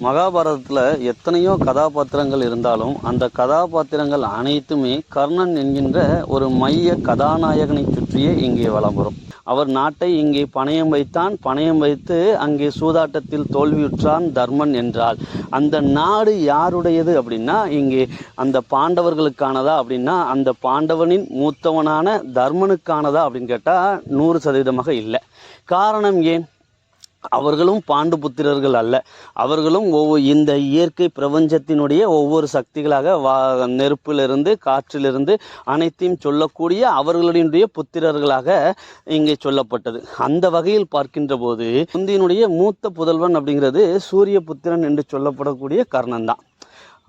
மகாபாரதத்தில் எத்தனையோ கதாபாத்திரங்கள் இருந்தாலும் அந்த கதாபாத்திரங்கள் அனைத்துமே கர்ணன் என்கின்ற ஒரு மைய கதாநாயகனை சுற்றியே இங்கே வலம் வரும் அவர் நாட்டை இங்கே பணயம் வைத்தான் பணயம் வைத்து அங்கே சூதாட்டத்தில் தோல்வியுற்றான் தர்மன் என்றால். அந்த நாடு யாருடையது அப்படின்னா இங்கே அந்த பாண்டவர்களுக்கானதா அப்படின்னா அந்த பாண்டவனின் மூத்தவனான தர்மனுக்கானதா அப்படின்னு கேட்டால் நூறு சதவீதமாக இல்லை. காரணம் ஏன்? அவர்களும் பாண்டு புத்திரர்கள் அல்ல. அவர்களும் ஒவ்வொரு இந்த இயற்கை பிரபஞ்சத்தினுடைய ஒவ்வொரு சக்திகளாக வா நெருப்பிலிருந்து காற்றிலிருந்து அனைத்தையும் சொல்லக்கூடிய அவர்களுடைய புத்திரர்களாக இங்கே சொல்லப்பட்டது. அந்த வகையில் பார்க்கின்ற போது குந்தியினுடைய மூத்த புதல்வன் அப்படிங்கிறது சூரிய புத்திரன் என்று சொல்லப்படக்கூடிய கர்ணன் தான்.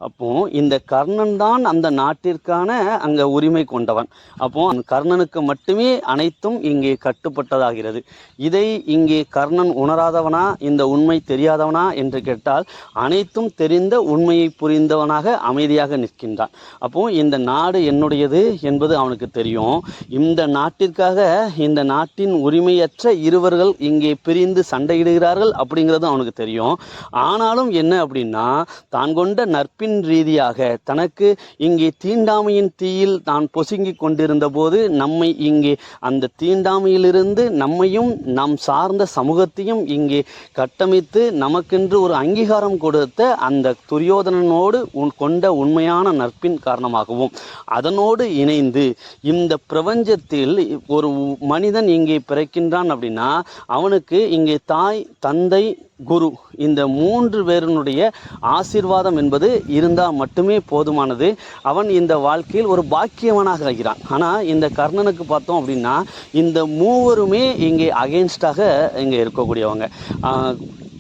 அப்போ இந்த கர்ணன் தான் அந்த நாட்டிற்கான அங்க உரிமை கொண்டவன். அப்போ அந்த கர்ணனுக்கு மட்டுமே அனைத்தும் இங்கே கட்டுப்பட்டதாகிறது. இதை இங்கே கர்ணன் உணராதவனா இந்த உண்மை தெரியாதவனா என்று கேட்டால் அனைத்தும் தெரிந்த உண்மையை புரிந்தவனாக அமைதியாக நிற்கின்றான். அப்போ இந்த நாடு என்னுடையது என்பது அவனுக்கு தெரியும். இந்த நாட்டிற்காக இந்த நாட்டின் உரிமையற்ற இருவர்கள் இங்கே பிரிந்து சண்டையிடுகிறார்கள் அப்படிங்கிறது அவனுக்கு தெரியும். ஆனாலும் என்ன அப்படின்னா தான் கொண்ட நட்பின் ரீதியாக தனக்கு இங்கே தீண்டாமையின் தீயில் தான் பொசுங்கி கொண்டிருந்த போது நம்மை இங்கே அந்த தீண்டாமையிலிருந்து நம்மையும் நாம் சார்ந்த சமூகத்தையும் இங்கே கட்டமைத்து நமக்கென்று ஒரு அங்கீகாரம் கொடுத்த அந்த துரியோதனனோடு உன் கொண்ட உண்மையான நட்பின் காரணமாகவும் அதனோடு இணைந்து இந்த பிரபஞ்சத்தில் ஒரு மனிதன் இங்கே பிறக்கின்றான் அப்படின்னா அவனுக்கு இங்கே தாய் தந்தை குரு. இந்த மூன்று பேருனுடைய ஆசீர்வாதம் என்பது இருந்தால் மட்டுமே போதுமானது. அவன் இந்த வாழ்க்கையில் ஒரு பாக்கியவனாக ஆகிறான். ஆனால் இந்த கர்ணனுக்கு பார்த்தோம் அப்படின்னா இந்த மூவருமே இங்கே அகெயின்ஸ்டாக இங்கே இருக்கக்கூடியவங்க.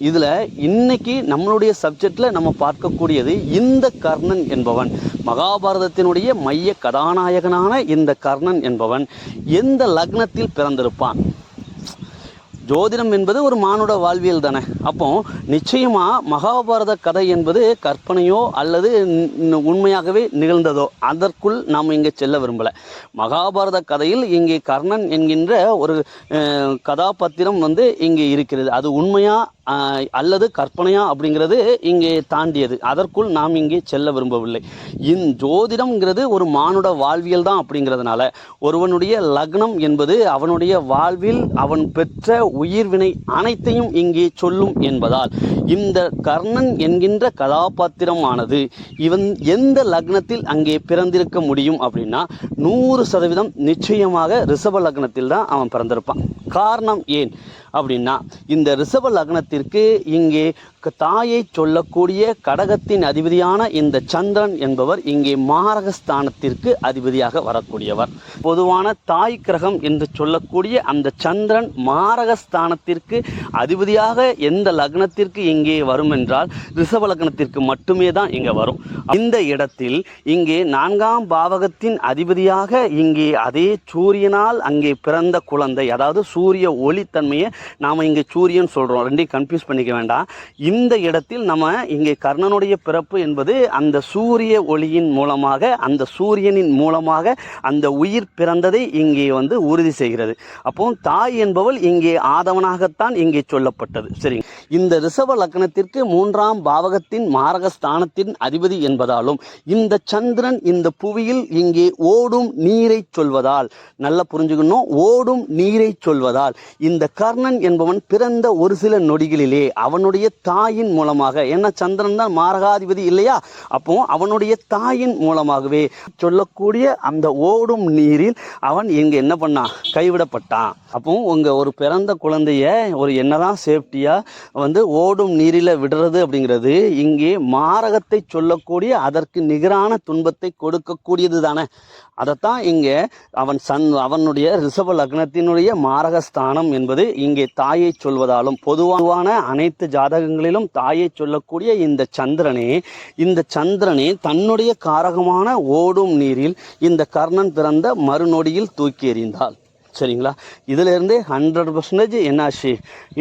இதில் இன்னைக்கு நம்மளுடைய சப்ஜெக்டில் நம்ம பார்க்கக்கூடியது இந்த கர்ணன் என்பவன். மகாபாரதத்தினுடைய மைய கதாநாயகனான இந்த கர்ணன் என்பவன். எந்த லக்னத்தில் பிறந்திருப்பான்? ஜோதிடம் என்பது ஒரு மானுட வாழ்வியல் தானே. அப்போ நிச்சயமா மகாபாரத கதை என்பது கற்பனையோ அல்லது உண்மையாகவே நிகழ்ந்ததோ அதற்குள் நாம் இங்கே செல்ல விரும்பல. மகாபாரத கதையில் இங்கே கர்ணன் என்கின்ற ஒரு கதாபாத்திரம் வந்து இங்கே இருக்கிறது. அது உண்மையா அல்லது கற்பனையா அப்படிங்கிறது இங்கே தாண்டியது. அதற்குள் நாம் இங்கே செல்ல விரும்பவில்லை. இந் ஜோதிடம்ங்கிறது ஒரு மானுட வாழ்வியல் தான் அப்படிங்கிறதுனால ஒருவனுடைய லக்னம் என்பது அவனுடைய வாழ்வில் அவன் பெற்ற உயிர்வினை அனைத்தையும் இங்கே சொல்லும் என்பதால் இந்த கர்ணன் என்கின்ற கதாபாத்திரமானது இவன் எந்த லக்னத்தில் அங்கே பிறந்திருக்க முடியும் அப்படின்னா நூறு சதவீதம் நிச்சயமாக ரிஷப லக்னத்தில் தான் அவன் பிறந்திருப்பான். காரணம் ஏன்? அப்படின்னா இந்த ரிஷப லக்னத்திற்கு இங்கே தனக்கு தாயை சொல்லக்கூடிய கடகத்தின் அதிபதியான இந்த சந்திரன் என்பவர் இங்கே மாரகஸ்தானத்திற்கு அதிபதியாக வரக்கூடியவர். பொதுவான தாய் கிரகம் என்று சொல்லக்கூடிய அந்த சந்திரன் மாரகஸ்தானத்திற்கு அதிபதியாக எந்த லக்னத்திற்கு இங்கே வரும் என்றால் ரிஷப லக்னத்திற்கு மட்டுமே தான் இங்கே வரும். இந்த இடத்தில் இங்கே நான்காம் பாவகத்தின் அதிபதியாக இங்கே அதே சூரியனால் அங்கே பிறந்த குழந்தை அதாவது சூரிய ஒளித்தன்மையை நாம் இங்கே சூரியன் சொல்கிறோம் ரெண்டையும் கன்ஃபியூஸ் பண்ணிக்க வேண்டாம். இந்த இடத்தில் நம்ம இங்கே கர்ணனுடைய பிறப்பு என்பது அந்த சூரிய ஒளியின் மூலமாக அந்த சூரியனின் மூலமாக அந்த உயிர் பிறந்ததை இங்கே வந்து உறுதி செய்கிறது. அப்போ தாய் என்பவள் இங்கே ஆதவனாகத்தான் இங்கே சொல்லப்பட்டது. சரி. இந்த ரிஷப லக்னத்திற்கு மூன்றாம் பாவகத்தின் மாரகஸ்தானத்தின் அதிபதி என்பதாலும் இந்த சந்திரன் இந்த புவியில் இங்கே ஓடும் நீரை சொல்வதால் நல்லா புரிஞ்சுக்கணும் ஓடும் நீரை சொல்வதால் இந்த கர்ணன் என்பவன் பிறந்த ஒரு சில நொடிகளிலே அவனுடைய தாயின் மூலமாக. ஏன்னா சந்திரன் தான் மாரகாதிபதி இல்லையா? அப்போ அவனுடைய தாயின் மூலமாகவே சொல்லக்கூடிய அந்த ஓடும் நீரில் அவன் இங்க என்ன பண்ணான் கைவிடப்பட்டான். அப்போ உங்க ஒரு பிறந்த குழந்தைய ஒரு என்னதான் சேஃப்டியா வந்து ஓடும் நீரில விடுறது அப்படிங்கிறது இங்கே மாரகத்தை சொல்லக்கூடிய அதற்கு நிகரான துன்பத்தை கொடுக்கக்கூடியது தானே அதைத்தான் இங்கே அவன் சன் அவனுடைய ரிஷப லக்னத்தினுடைய மாரகஸ்தானம் என்பது இங்கே தாயை சொல்வதாலும் பொதுவான அனைத்து ஜாதகங்களிலும் தாயை சொல்லக்கூடிய இந்த சந்திரனே இந்த சந்திரனே தன்னுடைய காரகமான ஓடும் நீரில் இந்த கர்ணன் பிறந்த மறுநொடியில் தூக்கி எறிந்தாள். சரிங்களா? இதுல ஹண்ட்ரட் பர்சன்டேஜ் என்னாச்சு?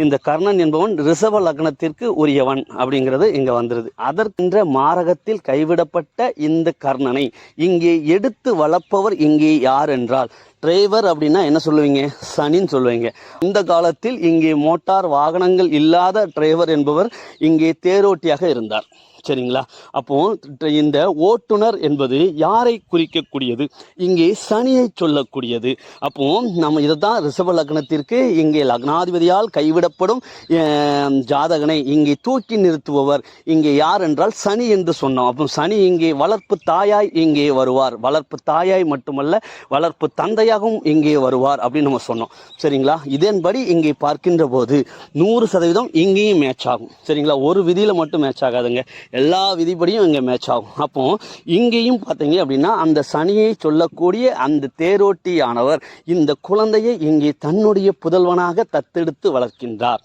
இந்த கர்ணன் என்பவன் ரிஷப லக்னத்திற்கு உரியவன் அப்படிங்கிறது இங்கே வந்துடுது அதற்கின்ற மாரகத்தில் கைவிடப்பட்ட இந்த கர்ணனை இங்கே எடுத்து வளர்ப்பவர் இங்கே யார் என்றால் டிரைவர் அப்படின்னா என்ன சொல்லுவீங்க? சனின்னு சொல்லுவீங்க. இந்த காலத்தில் இங்கே மோட்டார் வாகனங்கள் இல்லாத டிரைவர் என்பவர் இங்கே தேரோட்டியாக இருந்தார். சரிங்களா? அப்போ இந்த ஓட்டுநர் என்பது யாரை குறிக்கக்கூடியது? இங்கே சனியை சொல்லக்கூடியது. அப்போ நம்ம இதை தான் ரிஷப லக்னத்திற்கு இங்கே லக்னாதிபதியால் கைவிடப்படும் ஜாதகனை இங்கே தூக்கி நிறுத்துபவர் இங்கே யார் என்றால் சனி என்று சொன்னோம். அப்போ சனி இங்கே வளர்ப்பு தாயாய் இங்கே வருவார். வளர்ப்பு தாயாய் மட்டுமல்ல வளர்ப்பு தந்தையாகவும் இங்கே வருவார் அப்படின்னு நம்ம சொன்னோம். சரிங்களா? இதன்படி இங்கே பார்க்கின்ற போது நூறு சதவீதம் இங்கேயும் மேட்ச் ஆகும். சரிங்களா? ஒரு விதியில் மட்டும் மேட்ச் ஆகாதுங்க. எல்லா விதிப்படியும் இங்கே மேட்ச் ஆகும். அப்போ இங்கேயும் பார்த்தீங்க அப்படின்னா அந்த சனியை சொல்லக்கூடிய அந்த தேரோட்டியானவர் இந்த குழந்தையை இங்கே தன்னுடைய புதல்வனாக தத்தெடுத்து வளர்க்கின்றார்.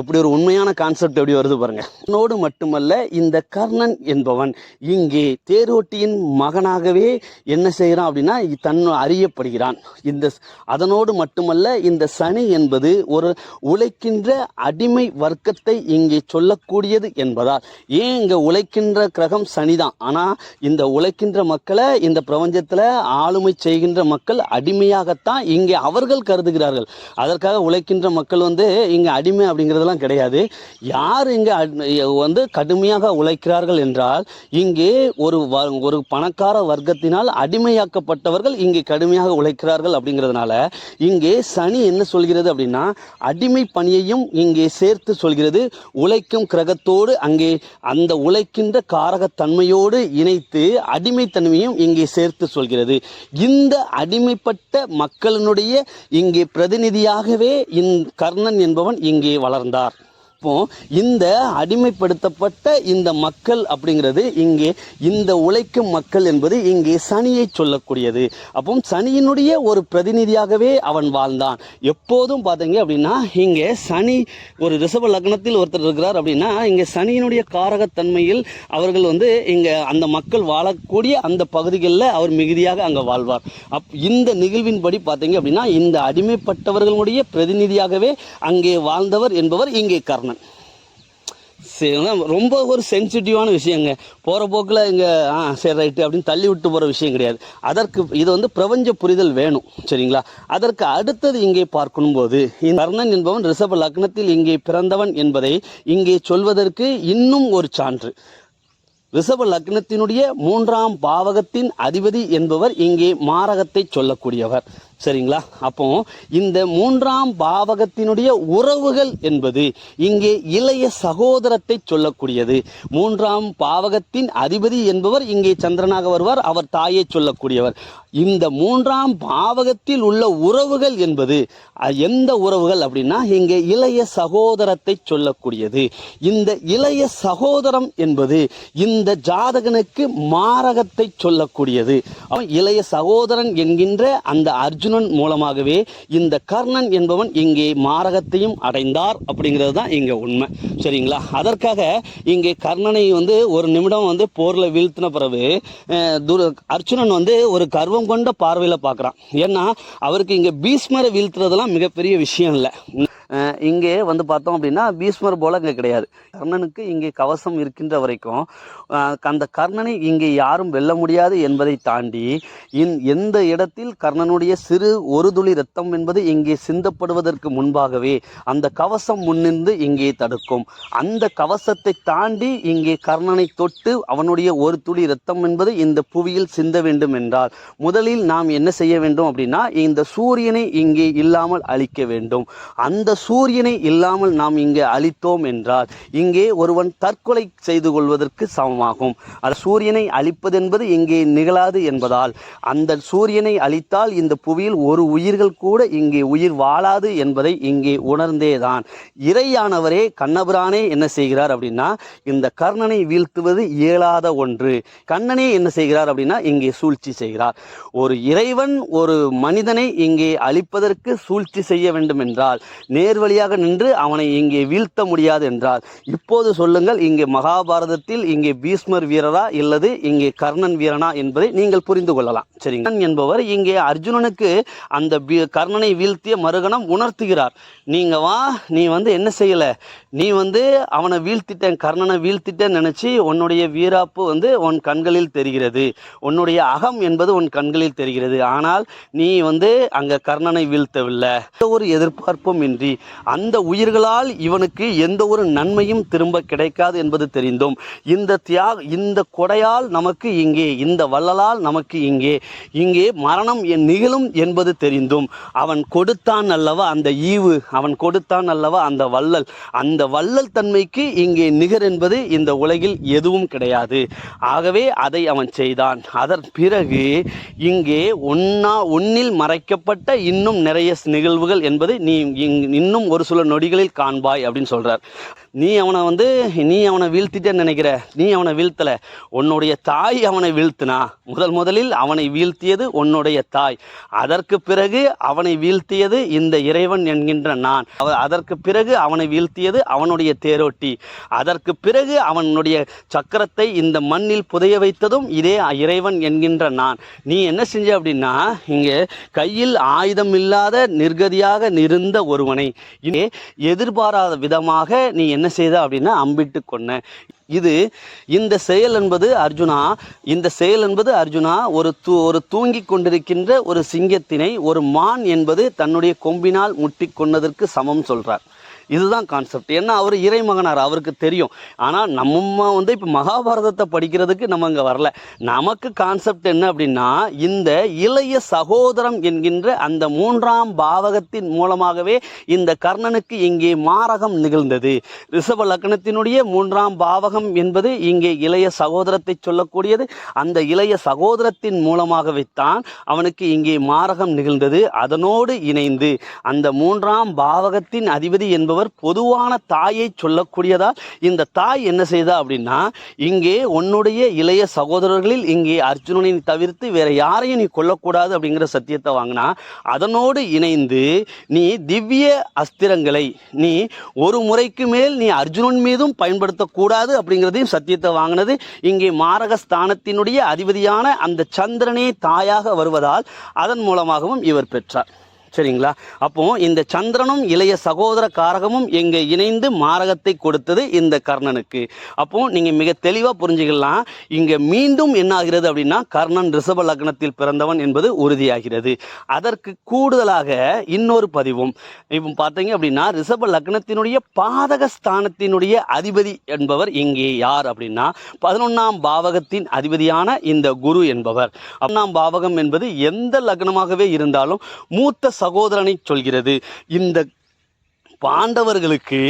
எப்படி ஒரு உண்மையான கான்செப்ட் எப்படி வருது பாருங்க. உன்னோடு மட்டுமல்ல இந்த கர்ணன் என்பவன் இங்கே தேரோட்டியின் மகனாகவே என்ன செய்கிறான் அப்படின்னா தன் அறியப்படுகிறான். இந்த அதனோடு மட்டுமல்ல இந்த சனி என்பது ஒரு உழைக்கின்ற அடிமை வர்க்கத்தை இங்கே சொல்லக்கூடியது என்பதால் ஏன் இங்கே உழைக்கின்ற கிரகம் சனிதான்? ஆனால் இந்த உழைக்கின்ற மக்களை இந்த பிரபஞ்சத்தில் ஆளுமை செய்கின்ற மக்கள் அடிமையாகத்தான் இங்கே அவர்கள் கருதுகிறார்கள். அதற்காக உழைக்கின்ற மக்கள் வந்து இங்கே அடிமை அப்படிங்கிறது அதெல்லாம் கிடையாது. யார் இங்கே வந்து கடுமையாக உழைக்கிறார்கள் என்றால் இங்கே ஒரு வ- ஒரு பணக்கார வர்க்கத்தினால் அடிமையாக்கப்பட்டவர்கள் இங்கே கடுமையாக உழைக்கிறார்கள் அப்படிங்கிறதுனால இங்கே சனி என்ன சொல்கிறது அப்படின்னா அடிமை பணியையும் இங்கே சேர்த்து சொல்கிறது உழைக்கும் கிரகத்தோடு அங்கே அந்த உழைக்கின்ற காரகத்தன்மையோடு இணைத்து அடிமைத்தன்மையும் இங்கே சேர்த்து சொல்கிறது. இந்த அடிமைப்பட்ட மக்களினுடைய இங்கே பிரதிநிதியாகவே இந் கர்ணன் என்பவன் இங்கே வளர்ந்தார் стандарт. இப்போ இந்த அடிமைப்படுத்தப்பட்ட இந்த மக்கள் அப்படிங்கிறது இங்கே இந்த உழைக்கும் மக்கள் என்பது இங்கே சனியை சொல்லக்கூடியது. அப்போ சனியினுடைய ஒரு பிரதிநிதியாகவே அவன் வாழ்ந்தான். எப்போதும் பார்த்தீங்க அப்படின்னா இங்கே சனி ஒரு ரிஷப லக்னத்தில் ஒருத்தர் இருக்கிறார் அப்படின்னா இங்கே சனியினுடைய காரகத்தன்மையில் அவர்கள் வந்து இங்கே அந்த மக்கள் வாழக்கூடிய அந்த பகுதிகளில் அவர் மிகுதியாக அங்கே வாழ்வார். அப் இந்த நிகழ்வின்படி பார்த்தீங்க அப்படின்னா இந்த அடிமைப்பட்டவர்களுடைய பிரதிநிதியாகவே அங்கே வாழ்ந்தவர் என்பவர் இங்கே கர்ணன். சரி ரொம்ப ஒரு சென்சிட்டிவான விஷயங்க. போகிற போக்கில் இங்கே ஆ சரி ரைட்டு அப்படின்னு தள்ளி விட்டு போகிற விஷயம் கிடையாது. அதற்கு இது வந்து பிரபஞ்ச புரிதல் வேணும் சரிங்களா? அதற்கு அடுத்தது இங்கே பார்க்கும்போது போது கர்ணன் என்பவன் ரிஷப லக்னத்தில் இங்கே பிறந்தவன் என்பதை இங்கே சொல்வதற்கு இன்னும் ஒரு சான்று. ரிஷப லக்னத்தினுடைய மூன்றாம் பாவகத்தின் அதிபதி என்பவர் இங்கே மாரகத்தை சொல்லக்கூடியவர். சரிங்களா? அப்போ இந்த மூன்றாம் பாவகத்தினுடைய உறவுகள் என்பது இங்கே இளைய சகோதரத்தை சொல்லக்கூடியது. மூன்றாம் பாவகத்தின் அதிபதி என்பவர் இங்கே சந்திரனாக வருவார் அவர் தாயை சொல்லக்கூடியவர். இந்த மூன்றாம் பாவகத்தில் உள்ள உறவுகள் என்பது எந்த உறவுகள் அப்படின்னா இங்கே இளைய சகோதரத்தை சொல்லக்கூடியது. இந்த இளைய சகோதரம் என்பது இந்த ஜாதகனுக்கு மாரகத்தை சொல்லக்கூடியது. இளைய சகோதரன் என்கின்ற அந்த அர்ஜுன் அர்ஜுனன் மூலமாகவே இந்த கர்ணன் என்பவன் இங்கே மாரகத்தையும் அடைந்தார் அப்படிங்கிறது தான் இங்கே உண்மை. சரிங்களா? அதற்காக இங்கே கர்ணனை வந்து ஒரு நிமிடம் வந்து போரில் வீழ்த்தின பிறகு அஹ், துரு அர்ஜுனன் வந்து ஒரு கர்வம் கொண்ட பார்வையில் பார்க்குறான். ஏன்னா அவருக்கு இங்கே பீஸ்மரை வீழ்த்துறதெல்லாம் மிகப்பெரிய விஷயம் இல்லை. இங்கே வந்து பார்த்தோம் அப்படின்னா பீஸ்மர் போல இங்கே கிடையாது. கர்ணனுக்கு இங்கே கவசம் இருக்கின்ற வரைக்கும் அந்த கர்ணனை இங்கே யாரும் வெல்ல முடியாது என்பதை தாண்டி இன் எந்த இடத்தில் கர்ணனுடைய சிறு ஒரு துளி ரத்தம் என்பது இங்கே சிந்தப்படுவதற்கு முன்பாகவே அந்த கவசம் முன்னின்று இங்கே தடுக்கும். அந்த கவசத்தை தாண்டி இங்கே கர்ணனை தொட்டு அவனுடைய ஒரு துளி ரத்தம் என்பது இந்த புவியில் சிந்த வேண்டும் என்றால் முதலில் நாம் என்ன செய்ய வேண்டும் அப்படின்னா இந்த சூரியனை இங்கே இல்லாமல் அழிக்க வேண்டும். அந்த சூரியனை இல்லாமல் நாம் இங்கே அழித்தோம் என்றால் இங்கே ஒருவன் தற்கொலை செய்து கொள்வதற்கு சமமாகும். அது சூரியனை அழிப்பதென்பது இங்கே நிகழாது என்பதால் அந்த சூரியனை அழித்தால் இந்த புவியில் ஒரு உயிர்கள் கூட இங்கே உயிர் வாழாது என்பதை இங்கே உணர்ந்தேதான். இறையானவரே கண்ணபிரானே என்ன செய்கிறார் அப்படின்னா இந்த கர்ணனை வீழ்த்துவது இயலாத ஒன்று. கண்ணனே என்ன செய்கிறார் அப்படின்னா இங்கே சூழ்ச்சி செய்கிறார். ஒரு இறைவன் ஒரு மனிதனை இங்கே அழிப்பதற்கு சூழ்ச்சி செய்ய வேண்டும் என்றால் நேர்வழியாக நின்று அவனை இங்கே வீழ்த்த முடியாது என்றார். இப்போது சொல்லுங்கள் இங்கே மகாபாரதத்தில் இங்கே பீஷ்மர் வீரரா இல்லது இங்கே கர்ணன் வீரனா என்பதை நீங்கள் புரிந்து கொள்ளலாம். சரிங்க. கர்ணன் என்பவர் இங்கே அர்ஜுனனுக்கு அந்த கர்ணனை வீழ்த்திய மறுகணம் உணர்த்துகிறார். நீங்க வா நீ வந்து என்ன செய்யல? நீ வந்து அவனை வீழ்த்திட்டேன் கர்ணனை வீழ்த்திட்டேன்னு நினைச்சு உன்னுடைய வீராப்பு வந்து உன் கண்களில் தெரிகிறது. உன்னுடைய அகம் என்பது உன் கண்களில் தெரிகிறது. ஆனால் நீ வந்து அங்க கர்ணனை வீழ்த்தவில்லை. எந்த ஒரு எதிர்பார்ப்பும் இன்றி அந்த உயிர்களால் இவனுக்கு எந்த ஒரு நன்மையும் திரும்ப கிடைக்காது என்பது தெரிந்தும். இந்த தியாக இந்த கொடையால் நமக்கு இங்கே இந்த வள்ளலால் நமக்கு இங்கே இங்கே மரணம் என் நிகழும் என்பது தெரிந்தும். அவன் கொடுத்தான் அல்லவா அந்த ஈவு? அவன் கொடுத்தான் அல்லவா அந்த வள்ளல்? அந்த வள்ளல் தன்மைக்கு இங்கே நிகர் என்பது இந்த உலகில் எதுவும் கிடையாது. ஆகவே அதை அவன் செய்தான். அதன் பிறகு இங்கே ஒன்னா ஒன்னில் மறைக்கப்பட்ட இன்னும் நிறைய நிகழ்வுகள் என்பது நீ இன்னும் ஒரு சில நொடிகளில் காண்பாய் அப்படின்னு சொல்கிறார் நீ அவனை வந்து நீ அவனை வீழ்த்திட்டேன்னு நினைக்கிற நீ அவனை வீழ்த்தல. உன்னுடைய தாய் அவனை வீழ்த்தினா முதல் முதலில் அவனை வீழ்த்தியது உன்னுடைய தாய். அதற்கு பிறகு அவனை வீழ்த்தியது இந்த இறைவன் என்கின்ற நான். அதற்கு பிறகு அவனை வீழ்த்தியது அவனுடைய தேரோட்டி. அதற்கு பிறகு அவனுடைய சக்கரத்தை இந்த மண்ணில் புதைய வைத்ததும் இதே இறைவன் என்கின்ற நான். நீ என்ன செஞ்ச அப்படின்னா இங்கே கையில் ஆயுதம் இல்லாத நிர்கதியாக இருந்த ஒருவனை இனி எதிர்பாராத விதமாக நீ என்ன செய்த அப்படின்னா அம்பிட்டு கொன்ன. இது இந்த செயல் என்பது அர்ஜுனா இந்த செயல் என்பது அர்ஜுனா ஒரு தூ ஒரு தூங்கி கொண்டிருக்கின்ற ஒரு சிங்கத்தினை ஒரு மான் என்பது தன்னுடைய கொம்பினால் முட்டி கொன்னதற்கு சமம் சொல்றார். இதுதான் கான்செப்ட் ஏன்னா அவர் இறைமகனார் அவருக்கு தெரியும். ஆனால் நம்ம வந்து இப்போ மகாபாரதத்தை படிக்கிறதுக்கு நம்ம இங்கே வரல. நமக்கு கான்செப்ட் என்ன அப்படின்னா இந்த இளைய சகோதரம் என்கின்ற அந்த மூன்றாம் பாவகத்தின் மூலமாகவே இந்த கர்ணனுக்கு இங்கே மாரகம் நிகழ்ந்தது. ரிஷப லக்னத்தினுடைய மூன்றாம் பாவகம் என்பது இங்கே இளைய சகோதரத்தை சொல்லக்கூடியது. அந்த இளைய சகோதரத்தின் மூலமாகவே தான் அவனுக்கு இங்கே மாரகம் நிகழ்ந்தது. அதனோடு இணைந்து அந்த மூன்றாம் பாவகத்தின் அதிபதி என்பவர் பொதுவான தாயை சொல்லக்கூடியதால் இந்த தாய் என்ன செய்தா அப்படின்னா இங்கே உன்னுடைய இளைய சகோதரர்களில் இங்கே அர்ஜுனனை தவிர்த்து வேற யாரையும் நீ கொல்லக்கூடாது அப்படிங்கிற சத்தியத்தை வாங்கினா அதனோடு இணைந்து நீ திவ்ய அஸ்திரங்களை நீ ஒரு முறைக்கு மேல் நீ அர்ஜுனன் மீதும் பயன்படுத்தக்கூடாது அப்படிங்கிறதையும் சத்தியத்தை வாங்கினது. இங்கே மாரகஸ்தானத்தினுடைய அதிபதியான அந்த சந்திரனே தாயாக வருவதால் அதன் மூலமாகவும் இவர் பெற்றார். சரிங்களா? அப்போ இந்த சந்திரனும் இளைய சகோதர காரகமும் எங்க இணைந்து மாரகத்தை கொடுத்தது இந்த கர்ணனுக்கு. அப்போ நீங்க மிக தெளிவா புரிஞ்சுக்கலாம். இங்க மீண்டும் என்ன ஆகிறது அப்படின்னா கர்ணன் ரிஷப லக்னத்தில் பிறந்தவன் என்பது உறுதியாகிறது. அதற்கு கூடுதலாக இன்னொரு பதிவும். இப்போ பார்த்தீங்க அப்படின்னா ரிஷப லக்னத்தினுடைய பாதக ஸ்தானத்தினுடைய அதிபதி என்பவர் இங்கே யார் அப்படின்னா பதினொன்னாம் பாவகத்தின் அதிபதியான இந்த குரு என்பவர். ஒன்னாம் பாவகம் என்பது எந்த லக்னமாகவே இருந்தாலும் மூத்த சகோதரனை சொல்கிறது. இந்த பாண்டவர்களுக்கு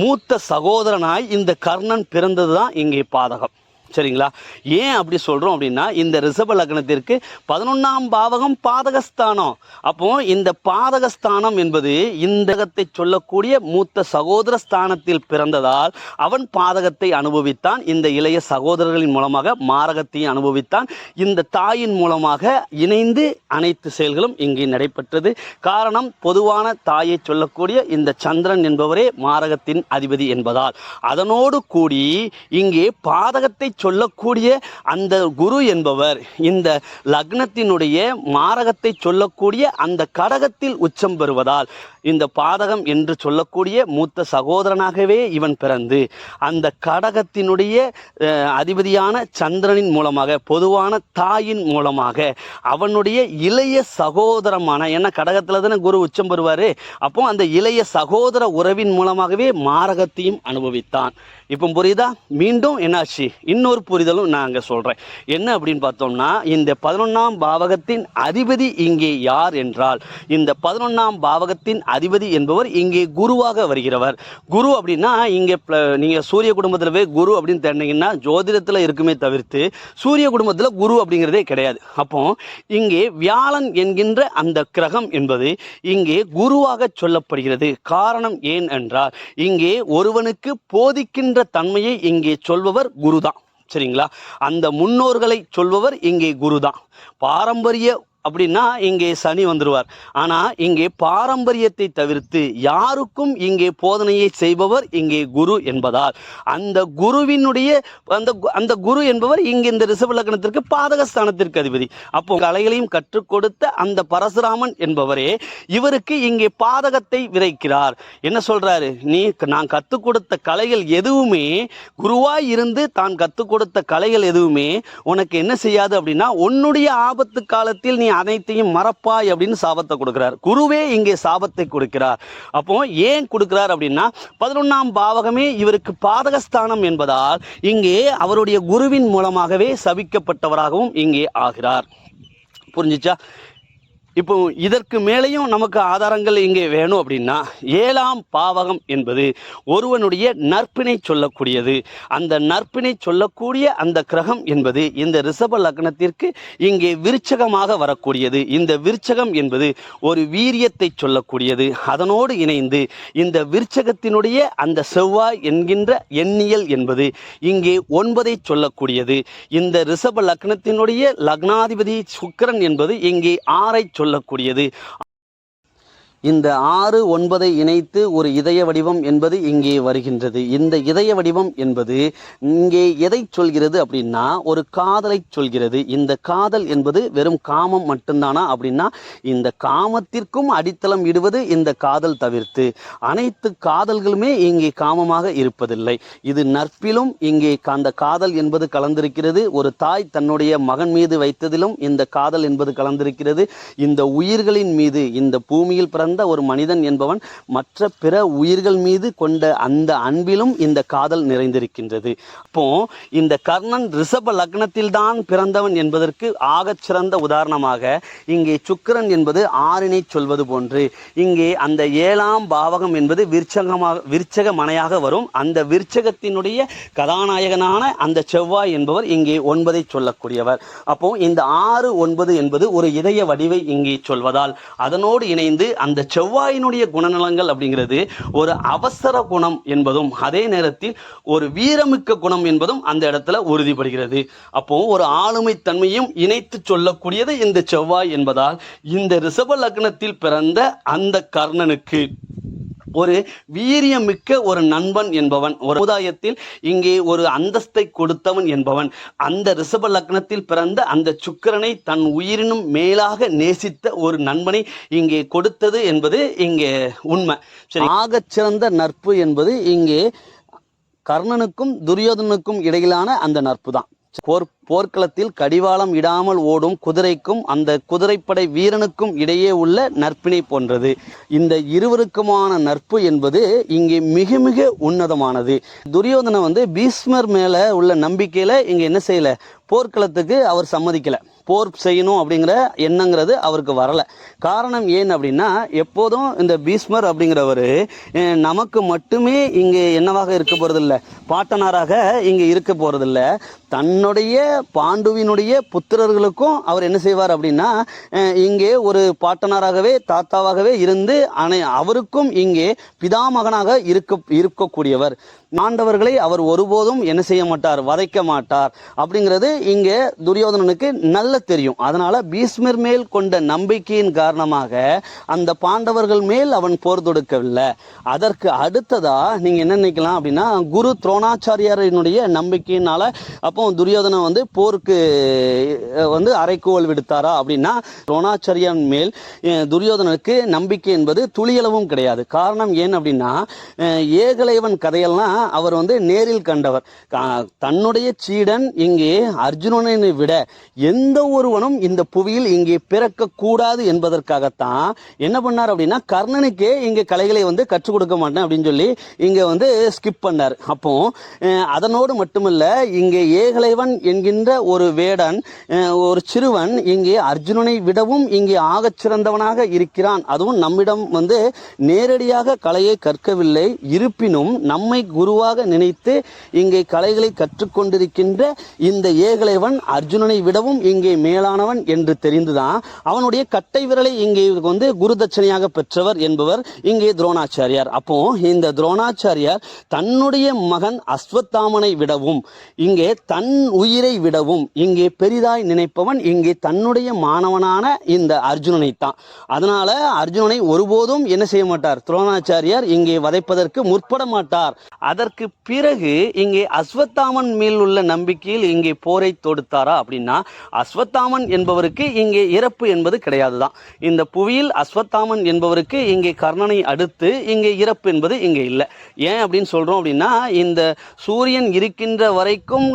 மூத்த சகோதரனாய் இந்த கர்ணன் பிறந்தது தான் இங்கே பாதகம். சரிங்களா? ஏன் அப்படி சொல்கிறோம் அப்படின்னா இந்த ரிஷப லக்னத்திற்கு பதினொன்றாம் பாவகம் பாதகஸ்தானம். அப்போ இந்த பாதகஸ்தானம் என்பது இந்தகத்தை சொல்லக்கூடிய மூத்த சகோதர ஸ்தானத்தில் பிறந்ததால் அவன் பாதகத்தை அனுபவித்தான் இந்த இளைய சகோதரர்களின் மூலமாக மாரகத்தையும் அனுபவித்தான் இந்த தாயின் மூலமாக இணைந்து அனைத்து செயல்களும் இங்கே நடைபெற்றது. காரணம் பொதுவான தாயை சொல்லக்கூடிய இந்த சந்திரன் என்பவரே மாரகத்தின் அதிபதி என்பதால். அதனோடு கூடி இங்கே பாதகத்தை சொல்லக்கூடிய அந்த குரு என்பவர் இந்த லக்னத்தினுடைய மாரகத்தை சொல்லக்கூடிய அந்த கடகத்தில் உச்சம் பெறுவதால் இந்த பாதகம் என்று சொல்லக்கூடிய மூத்த சகோதரனாகவே இவன் பிறந்து அந்த கடகத்தினுடைய அதிபதியான சந்திரனின் மூலமாக பொதுவான தாயின் மூலமாக அவனுடைய இளைய சகோதரமான ஏன்னா கடகத்தில் தானே குரு உச்சம் பெறுவார் அப்போ அந்த இளைய சகோதர உறவின் மூலமாகவே மாரகத்தையும் அனுபவித்தான். இப்போ புரியுதா? மீண்டும் என்னாச்சு? இன்னொரு புரிதலும் நான் அங்கே சொல்கிறேன் என்ன அப்படின்னு பார்த்தோம்னா இந்த பதினொன்றாம் பாவகத்தின் அதிபதி இங்கே யார் என்றால் இந்த பதினொன்றாம் பாவகத்தின் அதிபதி என்பவர் இங்கே குருவாக வருகிறவர். குரு அப்படின்னா இங்கே நீங்கள் சூரிய குடும்பத்தில் போய் குரு அப்படின்னு தேடினீங்கன்னா ஜோதிடத்தில் இருக்குமே தவிர்த்து சூரிய குடும்பத்தில் குரு அப்படிங்கிறதே கிடையாது. அப்போ இங்கே வியாழன் என்கின்ற அந்த கிரகம் என்பது இங்கே குருவாக சொல்லப்படுகிறது. காரணம் ஏன் என்றால் இங்கே ஒருவனுக்கு போதிக்கின்ற தன்மையை இங்கே சொல்பவர் குருதான். சரிங்களா? அந்த முன்னோர்களை சொல்பவர் இங்கே குருதான். பாரம்பரிய அப்படின்னா இங்கே சனி வந்துடுவார் ஆனால் இங்கே பாரம்பரியத்தை தவிர்த்து யாருக்கும் இங்கே போதனையை செய்பவர் இங்கே குரு என்பதால் அந்த குருவினுடைய அந்த கு- அந்த குரு என்பவர் இங்கே இந்த ரிஷப லக்னத்திற்கு பாதகஸ்தானத்திற்கு அதிபதி. அப்போ கலைகளையும் கற்றுக் கொடுத்த அந்த பரசுராமன் என்பவரே இவருக்கு இங்கே பாதகத்தை விதைக்கிறார். என்ன சொல்றாரு? நீ நான் கற்றுக் கொடுத்த கலைகள் எதுவுமே குருவாய் இருந்து தான் கற்றுக் கொடுத்த கலைகள் எதுவுமே உனக்கு என்ன செய்யாது அப்படின்னா உன்னுடைய ஆபத்து காலத்தில் நீ அனைத்தையும் மறப்பாய் அப்படின்னு சாபத்தை கொடுக்கிறார். குருவே இங்கே சாபத்தை கொடுக்கிறார். அப்போ ஏன் கொடுக்கிறார் அப்படின்னா பதினொன்றாம் பாவகமே இவருக்கு பாதகஸ்தானம் என்பதால் இங்கே அவருடைய குருவின் மூலமாகவே சபிக்கப்பட்டவராகவும் இங்கே ஆகிறார். புரிஞ்சுச்சா? இப்போ இதற்கு மேலேயும் நமக்கு ஆதாரங்கள் இங்கே வேணும் அப்படின்னா ஏழாம் பாவகம் என்பது ஒருவனுடைய நற்பினை சொல்லக்கூடியது. அந்த நற்பினை சொல்லக்கூடிய அந்த கிரகம் என்பது இந்த ரிஷப லக்னத்திற்கு இங்கே விருச்சகமாக வரக்கூடியது. இந்த விருச்சகம் என்பது ஒரு வீரியத்தை சொல்லக்கூடியது. அதனோடு இணைந்து இந்த விருச்சகத்தினுடைய அந்த செவ்வாய் என்கின்ற எண்ணியல் என்பது இங்கே ஒன்பதை சொல்லக்கூடியது. இந்த ரிஷப லக்னத்தினுடைய லக்னாதிபதி சுக்கிரன் என்பது இங்கே ஆறை கொள்ளக்கூடியது இந்த ஆறு ஒன்பதை இணைத்து ஒரு இதய வடிவம் என்பது இங்கே வருகின்றது. இந்த இதய வடிவம் என்பது இங்கே எதை சொல்கிறது அப்படின்னா ஒரு காதலை சொல்கிறது. இந்த காதல் என்பது வெறும் காமம் மட்டும்தானா அப்படின்னா இந்த காமத்திற்கும் அடித்தளம் இடுவது இந்த காதல் தவிர்த்து. அனைத்து காதல்களுமே இங்கே காமமாக இருப்பதில்லை. இது நட்பிலும் இங்கே அந்த காதல் என்பது கலந்திருக்கிறது. ஒரு தாய் தன்னுடைய மகன் மீது வைத்ததிலும் இந்த காதல் என்பது கலந்திருக்கிறது. இந்த உயிர்களின் மீது இந்த பூமியில் பிறந்த ஒரு மனிதன் என்பவன் மற்ற பிற உயிர்கள் மீது கொண்ட அந்த அன்பிலும் இந்த காதல் நிறைந்திருக்கின்றது. அப்போ இந்த கர்ணன் ரிஷப லக்னத்தில் தான் பிறந்தவன் என்பதற்கு ஆகச் சிறந்த உதாரணமாக இங்கே சுக்கரன் என்பது ஆறினை சொல்வது போன்று இங்கே அந்த ஏழாம் பாவகம் என்பது விற்சகமாக விற்சக மனையாக வரும். அந்த விற்சகத்தினுடைய கதாநாயகனான அந்த செவ்வாய் என்பவர் இங்கே ஒன்பதை சொல்லக்கூடியவர். அப்போ இந்த ஆறு ஒன்பது என்பது ஒரு இதய வடிவை இங்கே சொல்வதால் அதனோடு இணைந்து அந்த இந்த செவ்வாயினுடைய குணநலங்கள் அப்படிங்கிறது ஒரு அவசர குணம் என்பதும் அதே நேரத்தில் ஒரு வீரமிக்க குணம் என்பதும் அந்த இடத்துல உறுதிப்படுகிறது. அப்போ ஒரு ஆளுமை தன்மையும் இணைத்து சொல்லக்கூடியது இந்த செவ்வாய் என்பதால் இந்த ரிஷப லக்னத்தில் பிறந்த அந்த கர்ணனுக்கு. ஒரு வீரியமிக்க ஒரு நண்பன் என்பவன் ஒரு சமுதாயத்தில் இங்கே ஒரு அந்தஸ்தை கொடுத்தவன் என்பவன் அந்த ரிஷப லக்னத்தில் பிறந்த அந்த சுக்கிரனை தன் உயிரினும் மேலாக நேசித்த ஒரு நண்பனை இங்கே கொடுத்தது என்பது இங்கே உண்மை. சரி ஆகச் சிறந்த நட்பு என்பது இங்கே கர்ணனுக்கும் துரியோதனுக்கும் இடையிலான அந்த நட்பு தான் போர் போர்க்களத்தில் கடிவாளம் இடாமல் ஓடும் குதிரைக்கும் அந்த குதிரைப்படை வீரனுக்கும் இடையே உள்ள நட்பினை போன்றது. இந்த இருவருக்குமான நட்பு என்பது இங்கே மிக மிக உன்னதமானது. துரியோதனை வந்து பீஷ்மர் மேலே உள்ள நம்பிக்கையில் இங்கே என்ன செய்யல? போர்க்களத்துக்கு அவர் சம்மதிக்கலை. போர் செய்யணும் அப்படிங்கிற எண்ணங்கிறது அவருக்கு வரலை. காரணம் ஏன் அப்படின்னா எப்போதும் இந்த பீஷ்மர் அப்படிங்கிறவர் நமக்கு மட்டுமே இங்கே என்னவாக இருக்க போகிறதில்ல பாட்டனாராக இங்கே இருக்க போகிறதில்ல தன்னுடைய பாண்டுவினுடைய புத்திரர்களுக்கும் அவர் என்ன செய்வார் அப்படின்னா இங்கே ஒரு பாட்டனாராகவே தாத்தாவாகவே இருந்து அனை அவருக்கும் இங்கே பிதாமகனாக இருக்க இருக்கக்கூடியவர். மாண்டவர்களை அவர் ஒருபோதும் என்ன செய்ய மாட்டார் வதைக்க மாட்டார். அப்படிங்கிறது இங்கே துரியோதனனுக்கு நல்ல தெரியும். அதனால பீஷ்மர் மேல் கொண்ட நம்பிக்கையின் காரணமாக அந்த பாண்டவர்கள் மேல் அவன் போர் தொடுக்கவில்லை. அதற்கு அடுத்ததா நீங்க என்ன நினைக்கலாம் அப்படின்னா குரு துரோணாச்சாரியாரினுடைய நம்பிக்கையினால அப்போ துரியோதனன் வந்து போருக்கு வந்து அரைக்கோல் விடுத்தாரா அப்படின்னா துரோணாச்சாரியான் மேல் துரியோதனனுக்கு நம்பிக்கை என்பது துளியளவும் கிடையாது. காரணம் ஏன் அப்படின்னா ஏகலைவன் கதையெல்லாம் அவர் வந்து நேரில் கண்டவர். தன்னுடைய சீடன் இங்கே அர்ஜுனனை விட எந்த ஒருவனும் இந்த புவியில் இங்கே பிறக்க கூடாது என்பதற்காகத்தான் என்ன பண்ணார் அப்படின்னா கர்ணனுக்கே இங்கே கலைகளை வந்து கற்றுக் கொடுக்க மாட்டேன் அப்படின்னு சொல்லி இங்க வந்து ஸ்கிப் பண்ணார். அப்போ அதனோடு மட்டுமல்ல இங்கே ஏகலைவன் என்கின்ற ஒரு வேடன் ஒரு சிறுவன் இங்கே அர்ஜுனனை விடவும் இங்கே ஆகச் சிறந்தவனாக இருக்கிறான். அதுவும் நம்மிடம் வந்து நேரடியாக கலையை கற்கவில்லை. இருப்பினும் நம்மை குரு குருவாக நினைத்து இங்கே கலைகளை கற்றுக்கொண்டிருக்கின்ற இந்த ஏகலைவன் அர்ஜுனனை விடவும் இங்கே மேலானவன் என்று தெரிந்துதான் அவனுடைய கட்டை விரலை இங்கே வந்து குரு தட்சணையாக பெற்றவர் என்பவர் இங்கே துரோணாச்சாரியார். அப்போ இந்த துரோணாச்சாரியார் தன்னுடைய மகன் அஸ்வத்தாமனை விடவும் இங்கே தன் உயிரை விடவும் இங்கே பெரிதாய் நினைப்பவன் இங்கே தன்னுடைய மாணவனான இந்த அர்ஜுனனை தான் அதனால அர்ஜுனனை ஒருபோதும் என்ன செய்ய மாட்டார்? துரோணாச்சாரியார் இங்கே வதைப்பதற்கு முற்பட மாட்டார். அதற்கு பிறகு இங்கே அஸ்வத்தாமன் மேல் உள்ள நம்பிக்கையில் இங்கே போரை தொடுத்தாரா அப்படின்னா அஸ்வத்தாமன் என்பவருக்கு இங்கே இறப்பு என்பது கிடையாது தான் இந்த புவியில் அஸ்வத்தாமன் என்பவருக்கு இங்கே கர்ணனை அடுத்து இங்கே இறப்பு என்பது இங்கே இல்லை. ஏன் அப்படின்னு சொல்கிறோம் அப்படின்னா இந்த சூரியன் இருக்கின்ற வரைக்கும்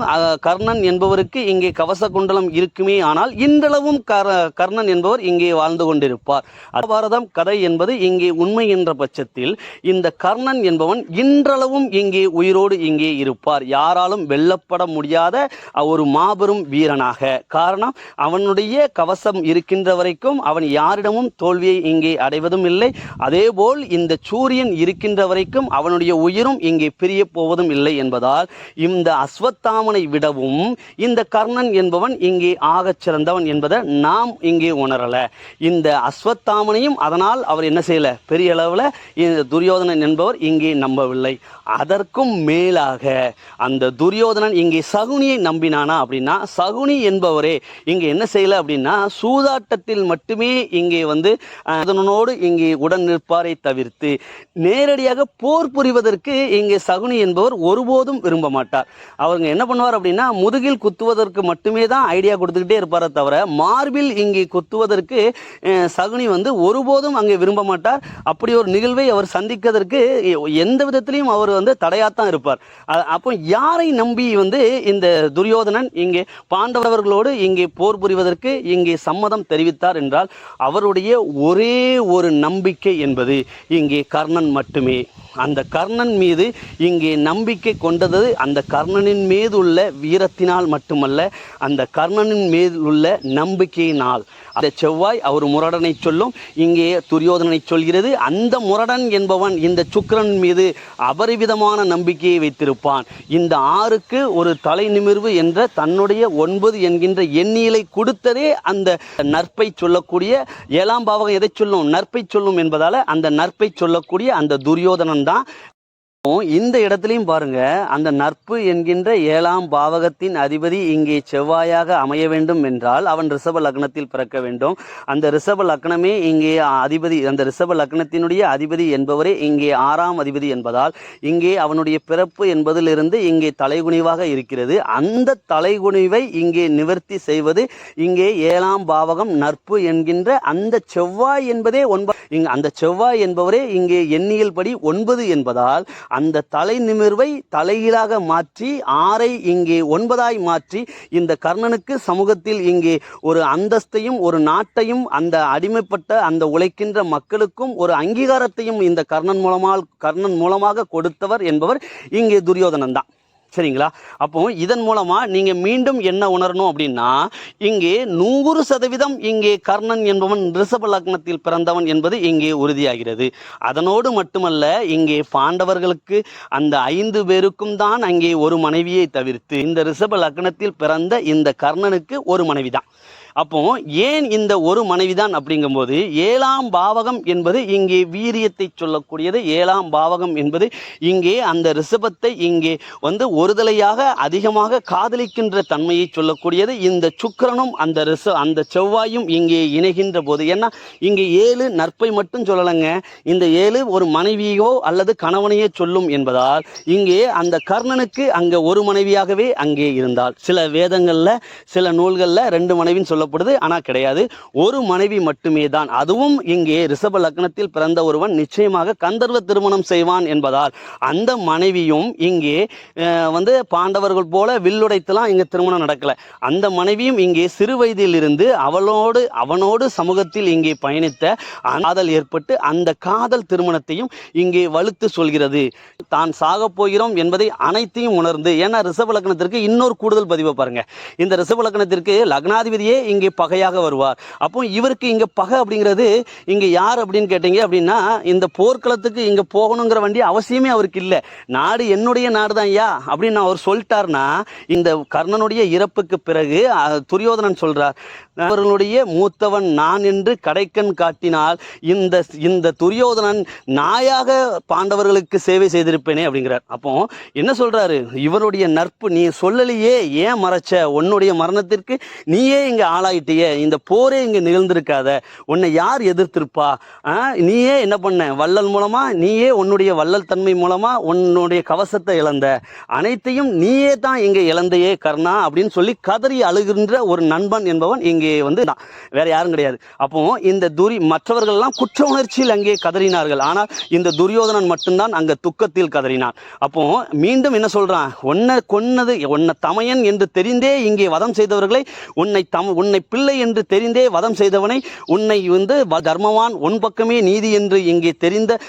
கர்ணன் என்பவருக்கு இங்கே கவச குண்டலம் இருக்குமே ஆனால் இன்றளவும் கர- கர்ணன் என்பவர் இங்கே வாழ்ந்து கொண்டிருப்பார். பாரதம் கதை என்பது இங்கே உண்மை என்ற பட்சத்தில் இந்த கர்ணன் என்பவன் இன்றளவும் இங்கே உயிரோடு இங்கே இருப்பார். யாராலும் வெல்லப்பட முடியாத ஒரு மாபெரும் வீரனாக. காரணம் அவனுடைய கவசம் இருக்கின்ற வரைக்கும் அவன் யாரிடமும் தோல்வியை இங்கே அடைவதும் இல்லை. அதேபோல் இந்த சூரியன் இருக்கின்ற வரைக்கும் அவனுடைய உயிரும் இங்கே பிரிய போவதும் இல்லை என்பதால் இந்த அஸ்வத்தாமனை விடவும் இந்த கர்ணன் என்பவன் இங்கே ஆகச் சிறந்தவன் என்பதை நாம் இங்கே உணரல. இந்த அஸ்வத்தாமனையும் அதனால் அவர் என்ன செய்யல? பெரிய அளவில் இந்த துரியோதனன் என்பவர் இங்கே நம்பவில்லை. அதற்கும் மேலாக அந்த துரியோதனன் இங்கே சகுனியை நம்பினானா அப்படின்னா சகுனி என்பவரே இங்கே என்ன செய்யல அப்படின்னா சூதாட்டத்தில் மட்டுமே இங்கே வந்து அதனோடு இங்கே உடன் நிற்பாரை தவிர்த்து நேரடியாக போர் புரிவதற்கு இங்கே சகுனி என்பவர் ஒருபோதும் விரும்ப மாட்டார். அவருங்க என்ன பண்ணுவார் அப்படின்னா முதுகில் குத்துவதற்கு மட்டுமே தான் ஐடியா கொடுத்துக்கிட்டே இருப்பாரே தவிர மார்பில் இங்கே குத்துவதற்கு அஹ், சகுனி வந்து ஒருபோதும் அங்கே விரும்ப மாட்டார். அப்படி ஒரு நிகழ்வை அவர் சந்திக்கிறதற்கு எந்த விதத்திலையும் அவர் வந்து தடையாத்தான் இருப்பார். அப்போ யாரை நம்பி வந்து இந்த துரியோதனன் இங்கே பாண்டவர்களோடு இங்கே போர் புரிவதற்கு இங்கே சம்மதம் தெரிவித்தார் என்றால் அவருடைய ஒரே ஒரு நம்பிக்கை என்பது இங்கே கர்ணன் மட்டுமே. அந்த கர்ணன் மீது இங்கே நம்பிக்கை கொண்டது அந்த கர்ணனின் மீது உள்ள வீரத்தினால் மட்டுமல்ல அந்த கர்ணனின் மீது உள்ள நம்பிக்கையினால். அந்த செவ்வாய் அவர் முரடனை சொல்லும் இங்கே துரியோதனனை சொல்கிறது அந்த முரடன் என்பவன் இந்த சுக்கிரன் மீது அபரிவிதமான நம்பிக்கையை வைத்திருப்பான். இந்த ஆறுக்கு ஒரு தலை நிமிர்வு என்ற தன்னுடைய ஒன்பது என்கின்ற எண்ணியலை கொடுத்ததே அந்த நற்பை சொல்லக்கூடிய ஏழாம் பாவகம் எதை சொல்லும்? நற்பை சொல்லும் என்பதால் அந்த நற்பை சொல்லக்கூடிய அந்த துரியோதனன் தான் இந்த இடத்துலையும் பாருங்க அந்த நட்பு என்கின்ற ஏழாம் பாவகத்தின் அதிபதி இங்கே செவ்வாயாக அமைய வேண்டும் என்றால் அவன் ரிஷப லக்னத்தில் பிறக்க வேண்டும். அந்த ரிஷப லக்னமே இங்கே அதிபதி அந்த ரிஷப லக்னத்தினுடைய அதிபதி என்பவரே இங்கே ஆறாம் அதிபதி என்பதால் இங்கே அவனுடைய பிறப்பு என்பதிலிருந்து இங்கே தலைகுனிவாக இருக்கிறது. அந்த தலைகுனிவை இங்கே நிவர்த்தி செய்வது இங்கே ஏழாம் பாவகம் நட்பு என்கின்ற அந்த செவ்வாய் என்பதே ஒன்பது அந்த செவ்வாய் என்பவரே இங்கே எண்ணியல் படி ஒன்பது என்பதால் அந்த தலை நிமிர்வை தலைகீழாக மாற்றி ஆறை இங்கே ஒன்பதாய் மாற்றி இந்த கர்ணனுக்கு சமூகத்தில் இங்கே ஒரு அந்தஸ்தையும் ஒரு நாட்டையும் அந்த அடிமைப்பட்ட அந்த உழைக்கின்ற மக்களுக்கும் ஒரு அங்கீகாரத்தையும் இந்த கர்ணன் மூலமாக கர்ணன் மூலமாக கொடுத்தவர் என்பவர் இங்கே துரியோதனன் தான் சரிங்களா? அப்போ இதன் மூலமா நீங்க மீண்டும் என்ன உணரணும் அப்படின்னா இங்கே நூறு சதவீதம் இங்கே கர்ணன் என்பவன் ரிஷப லக்னத்தில் பிறந்தவன் என்பது இங்கே உறுதியாகிறது. அதனோடு மட்டுமல்ல இங்கே பாண்டவர்களுக்கு அந்த ஐந்து பேருக்கும் தான் அங்கே ஒரு மனைவியை தவிர்த்து இந்த ரிஷப லக்னத்தில் பிறந்த இந்த கர்ணனுக்கு ஒரு மனைவி தான் அப்போ ஏன் இந்த ஒரு மனைவிதான் அப்படிங்கும்போது ஏழாம் பாவகம் என்பது இங்கே வீரியத்தை சொல்லக்கூடியது. ஏழாம் பாவகம் என்பது இங்கே அந்த ரிஷபத்தை இங்கே வந்து ஒருதலையாக அதிகமாக காதலிக்கின்ற தன்மையை சொல்லக்கூடியது. இந்த சுக்கரனும் அந்த ரிஷ அந்த செவ்வாயும் இங்கே இணைகின்ற போது ஏன்னா இங்கே ஏழு நற்பை மட்டும் சொல்லலைங்க. இந்த ஏழு ஒரு மனைவியோ அல்லது கணவனையோ சொல்லும் என்பதால் இங்கே அந்த கர்ணனுக்கு அங்கே ஒரு மனைவியாகவே அங்கே இருந்தால் சில வேதங்களில் சில நூல்களில் ரெண்டு மனைவின்னு சொல்லப்படுது. ஆனால் கிடையாது. ஒரு மனைவி மட்டுமே தான் அதுவும் இங்கே ரிஷப லக்னத்தில் பிறந்த ஒருவன் நிச்சயமாக கந்தர்வ திருமணம் செய்வான் என்பதால் அந்த மனைவியும் இங்கே வந்து பாண்டவர்கள் போல வில்லுடைத்துலாம் இங்கே திருமணம் நடக்கல. அந்த மனைவியும் இங்கே சிறு வயதிலிருந்து அவளோடு அவனோடு சமூகத்தில் இங்கே பயணித்த காதல் ஏற்பட்டு அந்த காதல் திருமணத்தையும் இங்கே வலுத்து சொல்கிறது. தான் சாக போகிறோம் என்பதை அனைத்தையும் உணர்ந்து ஏன்னா ரிஷப லக்னத்திற்கு இன்னொரு கூடுதல் பதிவை பாருங்க. இந்த ரிஷப லக்னத்திற்கு லக்னாதிபதியே இங்கே பகையாக வருவார். அப்போ இவருக்கு இங்க பகை அப்படிங்கிறது இங்க யார் அப்படின்னு கேட்டீங்க அப்படின்னா இந்த போர்க்களத்துக்கு இங்க போகணுங்கிற வண்டி அவசியமே அவருக்கு இல்லை. நாடு என்னுடைய நாடு தான் ஐயா அப்படின்னு அவர் சொல்லிட்டார்னா இந்த கர்ணனுடைய இறப்புக்கு பிறகு துரியோதனன் சொல்றார் அவர்களுடைய மூத்தவன் நான் என்று கடைக்கண் காட்டினால் இந்த இந்த துரியோதனன் நாயாக பாண்டவர்களுக்கு சேவை செய்திருப்பேனே அப்படிங்கிறார். அப்போ என்ன சொல்றாரு? இவருடைய நட்பு நீ சொல்லலையே ஏன் மறைச்ச? உன்னுடைய மரணத்திற்கு நீயே இங்க ஆளாயிட்டியே இந்த போரே இங்கே நிகழ்ந்திருக்காத. உன்னை யார் எதிர்த்திருப்பா? நீயே என்ன பண்ண? வள்ளல் மூலமா? நீயே உன்னுடைய வள்ளல் தன்மை மூலமா உன்னுடைய கவசத்தை இழந்த. அனைத்தையும் நீயே தான் இங்க இழந்தையே கர்ணா அப்படின்னு சொல்லி கதறி அழுகின்ற ஒரு நண்பன் என்பவன் இங்கே வந்து வேற யாரும் கிடையாது. அப்போ இந்த துரி மற்றவர்கள் எல்லாம் குற்ற உணர்ச்சியில் அங்கே கதறினார்கள். ஆனால் இந்த துரியோதனன் மட்டும்தான் அங்க துக்கத்தில் கதறினான். அப்போ மீண்டும் என்ன சொல்றான்? உன்னை கொன்னது உன்னை தமையன் என்று தெரிந்தே இங்கே வதம் செய்தவர்களை உன்னை தம் உன்னை பிள்ளை என்று தெரிந்தே வதம் செய்தவனை உன்னை வந்து வ- தர்மவான் உன் பக்கமே நீதி என்று இங்கே தெரிந்த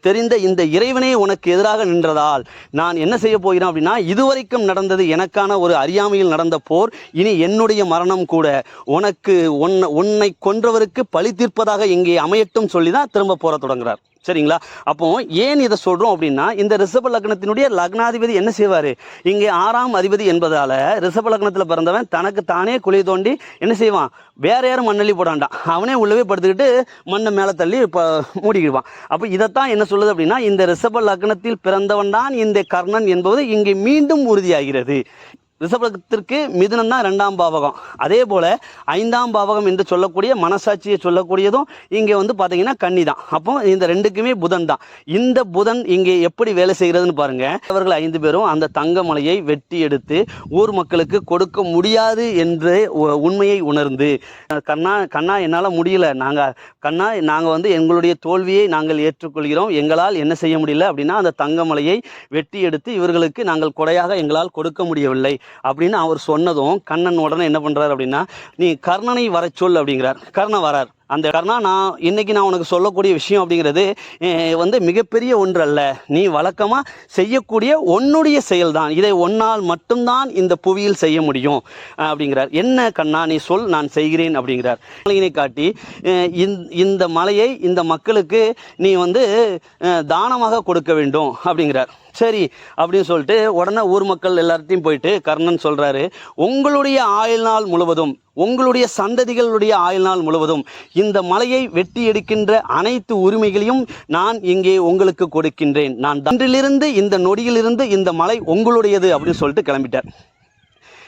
தெரிந்த இந்த இறைவனே உனக்கு எதிராக நின்றதால் நான் என்ன செய்ய போகிறேன் அப்படின்னா இதுவரைக்கும் நடந்தது எனக்கான ஒரு அறியாமையில் நடந்த போர் இனி என்னுடைய மரணம் கூட. உனக்கு உன்னை உன்னை கொன்றவருக்கு பழி தீர்ப்பதாக இங்கே அமையட்டும் சொல்லி தான் திரும்ப போற தொடங்குறார். சரிங்களா? அப்போ ஏன் இதை சொல்றோம் அப்படின்னா இந்த ரிஷப லக்னத்தினுடைய லக்னாதிபதி என்ன செய்வாரு? இங்கே ஆறாம் அதிபதி என்பதால ரிஷப லக்னத்தில் பிறந்தவன் தனக்கு தானே குழி தோண்டி என்ன செய்வான்? வேற யாரும் மண்ணள்ளி போடாண்டான் அவனே உள்ளவே படுத்துக்கிட்டு மண்ணை மேலே தள்ளி இப்போ மூடிக்கிடுவான். அப்போ இதைத்தான் என்ன சொல்லுது அப்படின்னா இந்த ரிஷப லக்னத்தில் பிறந்தவன் தான் இந்த கர்ணன் என்பது இங்கே மீண்டும் உறுதியாகிறது. ரிஷபத்திற்கு மிதுனம் தான் ரெண்டாம் பாவகம். அதே போல் ஐந்தாம் பாவகம் என்று சொல்லக்கூடிய மனசாட்சியை சொல்லக்கூடியதும் இங்கே வந்து பார்த்தீங்கன்னா கன்னி தான். அப்போ இந்த ரெண்டுக்குமே புதன் தான். இந்த புதன் இங்கே எப்படி வேலை செய்கிறதுன்னு பாருங்கள் அவர்கள் ஐந்து பேரும் அந்த தங்கமலையை வெட்டி எடுத்து ஊர் மக்களுக்கு கொடுக்க முடியாது என்று உண்மையை உணர்ந்து. கண்ணா கண்ணா என்னால் முடியல. நாங்கள் கண்ணா நாங்கள் வந்து எங்களுடைய தோல்வியை நாங்கள் ஏற்றுக்கொள்கிறோம். எங்களால் என்ன செய்ய முடியல அப்படின்னா அந்த தங்கமலையை வெட்டி எடுத்து இவர்களுக்கு நாங்கள் கொடையாக எங்களால் கொடுக்க முடியவில்லை. அப்படின்னு அவர் சொன்னதும் கண்ணன் உடனே என்ன பண்ணுறாரு அப்படின்னா நீ கர்ணனை வரச் சொல் அப்படிங்கிறார். கர்ணன் வரார். அந்த கர்ணா நான் இன்னைக்கு நான் உனக்கு சொல்லக்கூடிய விஷயம் அப்படிங்கிறது வந்து மிகப்பெரிய ஒன்று அல்ல நீ வழக்கமாக செய்யக்கூடிய உன்னுடைய செயல்தான். இதை ஒன்னால் மட்டும்தான் இந்த புவியில் செய்ய முடியும் அப்படிங்கிறார். என்ன கண்ணா நீ சொல் நான் செய்கிறேன் அப்படிங்கிறார். மலையினை காட்டி இந்த- மலையை இந்த மக்களுக்கு நீ வந்து தானமாக கொடுக்க வேண்டும் அப்படிங்கிறார். சரி அப்படின்னு சொல்லிட்டு உடனே ஊர் மக்கள் எல்லார்ட்டையும் போயிட்டு கர்ணன் சொல்கிறாரு உங்களுடைய ஆயுள் நாள் முழுவதும் உங்களுடைய சந்ததிகளுடைய ஆயுள் நாள் முழுவதும் இந்த மலையை வெட்டி எடுக்கின்ற அனைத்து உரிமைகளையும் நான் இங்கே உங்களுக்கு கொடுக்கின்றேன். நான் தன்றிலிருந்து இந்த நொடியிலிருந்து இந்த மலை உங்களுடையது அப்படின்னு சொல்லிட்டு கிளம்பிட்டார்.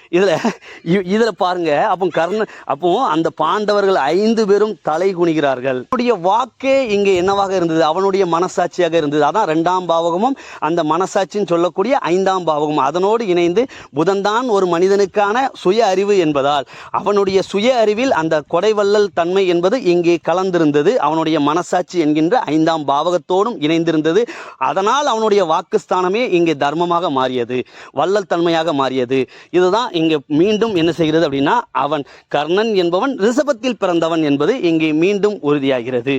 இதில் இ- பாருங்க. அப்போ கர்ண அப்போ அந்த பாண்டவர்கள் ஐந்து பேரும் தலை குனிகிறார்கள். அவனுடைய வாக்கே இங்கே என்னவாக இருந்தது? அவனுடைய மனசாட்சியாக இருந்தது. அதான் ரெண்டாம் பாவகமும் அந்த மனசாட்சின்னு சொல்லக்கூடிய ஐந்தாம் பாவகம் அதனோடு இணைந்து புதன்தான் ஒரு மனிதனுக்கான சுய அறிவு என்பதால் அவனுடைய சுய அறிவில் அந்த கொடைவள்ளல் தன்மை என்பது இங்கே கலந்திருந்தது. அவனுடைய மனசாட்சி என்கின்ற ஐந்தாம் பாவகத்தோடும் இணைந்திருந்தது. அதனால் அவனுடைய வாக்குஸ்தானமே இங்கே தர்மமாக மாறியது. வள்ளல் தன்மையாக மாறியது. இதுதான் இங்கே மீண்டும் என்ன செய்கிறது அப்படின்னா அவன் கர்ணன் என்பவன் ரிஷபத்தில் பிறந்தவன் என்பது இங்கே மீண்டும் உறுதியாகிறது.